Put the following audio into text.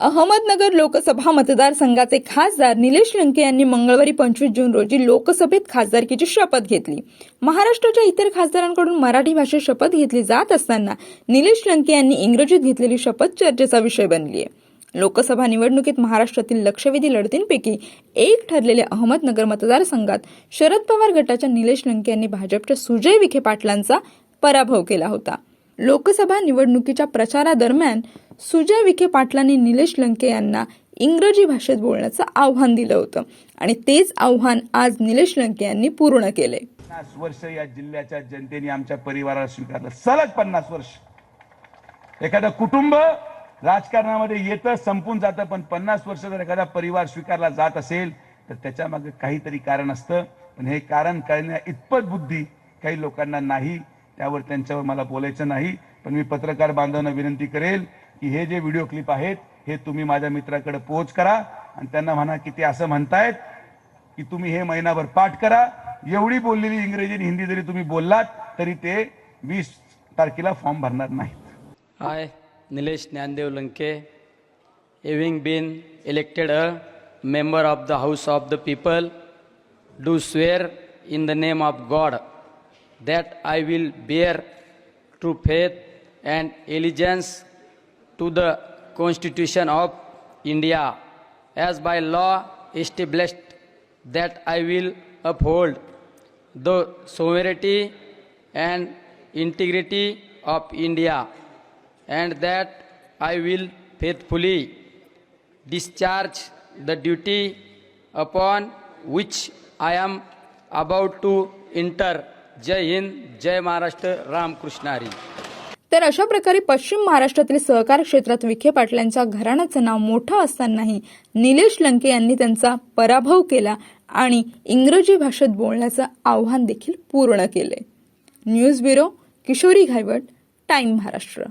अहमदनगर लोकसभा मतदारसंघाचे खासदार निलेश लंके यांनी मंगळवारी पंचवीस जून रोजी लोकसभेत खासदारकीची शपथ घेतली. महाराष्ट्राच्या इतर खासदारांकडून मराठी भाषेत शपथ घेतली जात असताना निलेश लंके यांनी इंग्रजीत घेतलेली शपथ चर्चेचा विषय बनली आहे. लोकसभा निवडणुकीत महाराष्ट्रातील लक्षवेधी लढतींपैकी एक ठरलेल्या अहमदनगर मतदारसंघात शरद पवार गटाच्या निलेश लंके यांनी भाजपच्या सुजय विखे पाटलांचा पराभव केला होता. लोकसभा निवडणुकीच्या प्रचारादरम्यान सुजय विखे पाटलांनी निलेश लंके यांना इंग्रजी भाषेत बोलण्याचं आव्हान दिलं होतं. आणि तेच आव्हान आज निलेश लंके यांनी पूर्ण केले. पन्नास वर्ष या जिल्ह्याच्या जनतेने आमच्या परिवाराला स्वीकारलं. सलग पन्नास वर्ष. एखादं कुटुंब राजकारणामध्ये येतं संपून जातं पण पन्नास वर्ष जर एखादा परिवार स्वीकारला जात असेल तर त्याच्यामागे काहीतरी कारण असतं. पण हे कारण कळण्या इतपत बुद्धी काही लोकांना नाही. त्यावर त्यांच्यावर मला बोलायचं नाही. पण मी पत्रकार बांधवांना विनंती करेल की हे जे व्हिडिओ क्लिप आहेत हे तुम्ही माझ्या मित्राकडे पोहोच करा आणि त्यांना म्हणा की ते असं म्हणतायत की तुम्ही हे महिनाभर पाठ करा. एवढी बोललेली इंग्रजी आणि हिंदी जरी तुम्ही बोललात तरी ते वीस तारखेला फॉर्म भरणार नाही I Nilesh Dnyandev Lanke having been elected a member of the House of the People do swear in the name of God that I will bear true faith and allegiance to the Constitution of India, as by law established that I will uphold the sovereignty and integrity of India, and that I will faithfully discharge the duty upon which I am about to enter. Jai Hind, Jai Maharashtra, Ram Krishnari. तर अशा प्रकारे पश्चिम महाराष्ट्रातील सहकार क्षेत्रात विखे पाटलांच्या घराण्याचं नाव मोठं असतानाही निलेश लंके यांनी त्यांचा पराभव केला आणि इंग्रजी भाषेत बोलण्याचं आव्हान देखील पूर्ण केले. News bureau Kishori Ghaywat time Maharashtra.